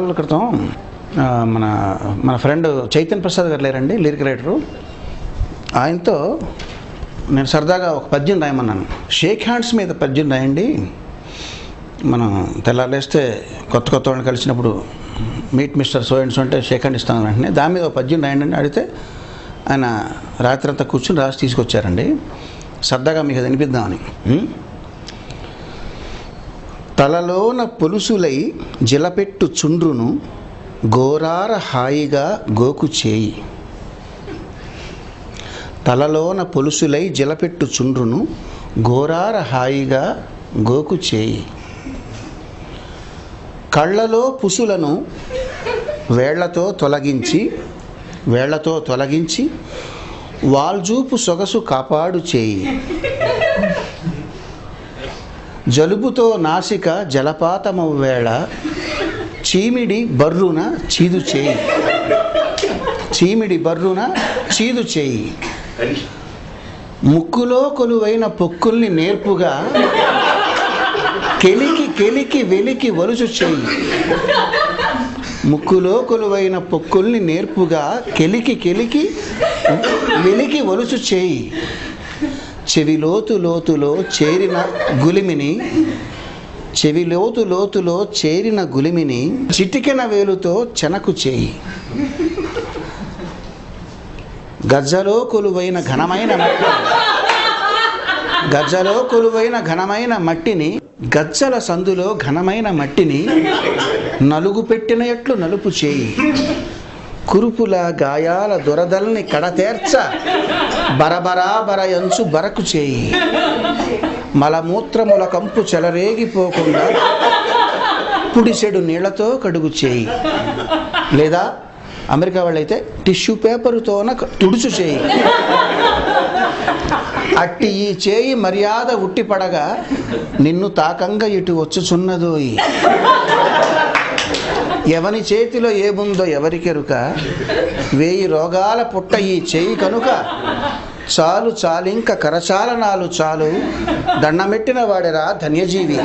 వారాల క్రితం మన మన ఫ్రెండ్ చైతన్య ప్రసాద్ గారు లేరండి లిరిక్ రైటరు. ఆయనతో నేను సరదాగా ఒక పద్యం రాయమన్నాను. షేక్ హ్యాండ్స్ మీద పద్యం రాయండి. మనం తెల్లారేస్తే కొత్త కొత్త వాళ్ళని కలిసినప్పుడు మీట్ మిస్టర్ సో అంటే షేక్ హ్యాండ్ ఇస్తాను వెంటనే. దాని మీద ఒక పద్యం రాయండి అని అడిగితే ఆయన రాత్రి అంతా కూర్చుని రాసి తీసుకొచ్చారండి. సరదాగా మీకు అది వినిపిద్దామని. తలలోన పొలుసులై జిలపెట్టు చుండ్రును గోరార హాయిగా గోకు చేయి. తలలోన పొలుసులై జిలపెట్టు చుండ్రును గోరార హాయిగా గోకు చేయి. కళ్ళలో పుసులను వేళ్ళతో తొలగించి వేళ్ళతో తొలగించి వాల్జూపు సొగసు కాపాడు చేయి. జలుబుతో నాసిక జలపాతము వేళ చీమిడి బర్రున చీదు చేయి. చీమిడి బర్రున చీదు చేయి. ముక్కులో కొలువైన పొక్కుల్ని నేర్పుగా కెలికి కెలికి వెలికి వలుచు చేయి. ముక్కులో కొలువైన పొక్కుల్ని నేర్పుగా కెలికి కెలికి వెలికి వలుచు చేయి. చెవిలోతు లోతులో చేరిన గులిమిని చెవిలోతు లోతులో చేరిన గులిమిని చిటికెన వేలుతో చెనకు చేయి. గజ్జలో కొలువైన ఘనమైన మట్టి గజ్జలో కొలువైన ఘనమైన మట్టిని గజ్జల సందులో ఘనమైన మట్టిని నలుగు పెట్టిన ఎట్లు నలుపు చేయి. కురుపుల గాయాల దురదల్ని కడతేర్చ. బరబరా బరయంచు బరకు చేయి. మలమూత్రముల కంపు చెలరేగిపోకుండా పుడిసెడు నీళ్ళతో కడుగు చేయి. లేదా అమెరికా వాళ్ళైతే టిష్యూ పేపరుతోన తుడుచు చేయి. అట్టి ఈ చేయి మర్యాద ఉట్టిపడగా నిన్ను తాకంగా ఇటు వచ్చుచున్నదోయి. ఎవని చేతిలో ఏముందో ఎవరికెరుక వేయి రోగాల పుట్ట ఈ చేయి కనుక. చాలు చాలింక కరచాలనాలు చాలు. దండమెట్టిన వాడెరా ధన్యజీవి.